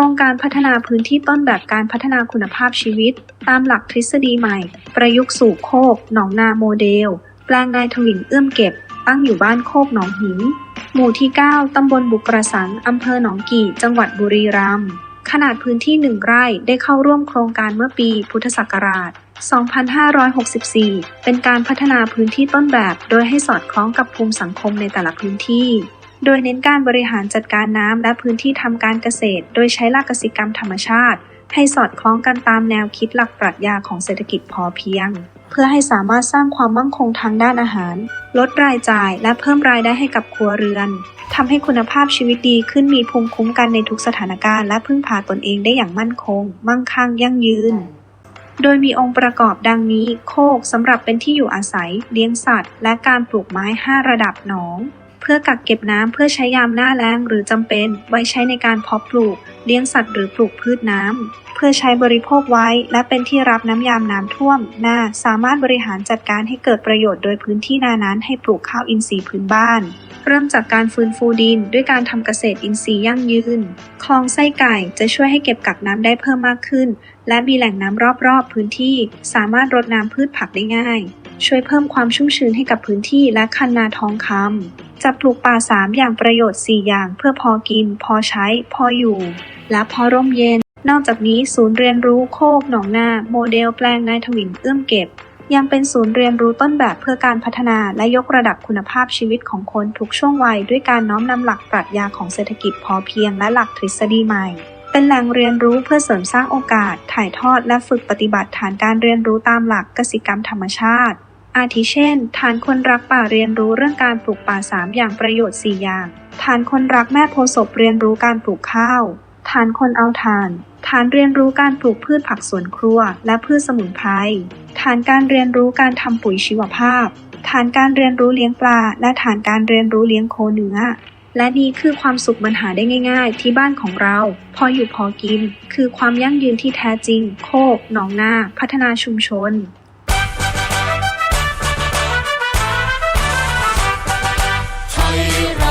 ครงการพัฒนาพื้นที่ต้นแบบการพัฒนาคุณภาพชีวิต ตามหลักทฤษฎีใหม่ ประยุกต์สู่โคกหนองนาโมเดล แปลงนายทวินเอื้อมเก็บ ตั้งอยู่บ้านโคกหนองหิน หมู่ที่ 9 ตำบลบุกระสังอำเภอหนองกี่ จังหวัดบุรีรัมย์ขนาดพื้นที่1ไร่ได้เข้าร่วมโครงการเมื่อปีพุทธศักราช 2564 เป็นการพัฒนาพื้นที่ต้นแบบ โดยให้สอดคล้องกับภูมิสังคมในแต่ละพื้นที่ โดยเน้นการบริหารจัดการน้ำและพื้นที่ทำการเกษตร โดยใช้หลักเกษตรกรรมธรรมชาติ ให้สอดคล้องกันตามแนวคิดหลักปรัชญาของเศรษฐกิจพอเพียง เพื่อให้สามารถสร้างความมั่งคงทางด้านอาหาร ลดรายจ่ายและเพิ่มรายได้ให้กับครัวเรือนทำให้คุณภาพชีวิตดีขึ้นมีภูมิคุ้มกันในทุกสถานการณ์และพึ่งพาตนเองได้อย่างมั่นคง มั่งคั่งยั่งยืนโดยมีองค์ประกอบดังนี้ โคกสำหรับเป็นที่อยู่อาศัย เลี้ยงสัตว์ และการปลูกไม้ 5 ระดับหนอง เพื่อกักเก็บน้ำเพื่อใช้ยามหน้าแล้งหรือจำเป็น ไว้ใช้ในการเพาะปลูก เลี้ยงสัตว์หรือปลูกพืชน้ำ เพื่อใช้บริโภคไว้ และเป็นที่รับน้ำยามน้ำท่วมนาสามารถบริหารจัดการให้เกิดประโยชน์โดยพื้นที่นานั้นให้ปลูกข้าวอินทรีย์พื้นบ้านเริ่มจากการฟื้นฟูดินด้วยการทำเกษตรอินทรีย์ยั่งยืน คลองไส้ไก่จะช่วยให้เก็บกักน้ำได้เพิ่มมากขึ้น และมีแหล่งน้ำรอบๆ พื้นที่ สามารถรดน้ำพืชผักได้ง่าย ช่วยเพิ่มความชุ่มชื้นให้กับพื้นที่และคันนาทองคำจะปลูกป่า 3 อย่างประโยชน์ 4 อย่างเพื่อพอกิน พอใช้ พออยู่ และพอร่มเย็น นอกจากนี้ศูนย์เรียนรู้โคกหนองนาโมเดลแปลงนายทวินเอื้อมเก็บ ยังเป็นศูนย์เรียนรู้ต้นแบบเพื่อการพัฒนาและยกระดับคุณภาพชีวิตของคนทุกช่วงวัย ด้วยการน้อมนำหลักปรัชญาของเศรษฐกิจพอเพียงและหลักทฤษฎีใหม่เป็นแหล่งเรียนรู้เพื่อเสริมสร้างโอกาส ถ่ายทอดและฝึกปฏิบัติฐานการเรียนรู้ตามหลักกสิกรรมธรรมชาติ อาทิเช่น ฐานคนรักป่าเรียนรู้เรื่องการปลูกป่า 3 อย่างประโยชน์ 4 อย่าง ฐานคนรักแม่โพศพเรียนรู้การปลูกข้าว ฐานคนเอาถ่าน ฐานเรียนรู้การปลูกพืชผักสวนครัว และพืชสมุนไพร ฐานการเรียนรู้การทำปุ๋ยชีวภาพ ฐานการเรียนรู้เลี้ยงปลา และฐานการเรียนรู้เลี้ยงโคเนื้อและนี่คือความสุขมันหาได้ง่ายๆ ที่บ้านของเรา พออยู่พอกิน คือความยั่งยืนที่แท้จริง โคกหนองนา พัฒนาชุมชน Hurry,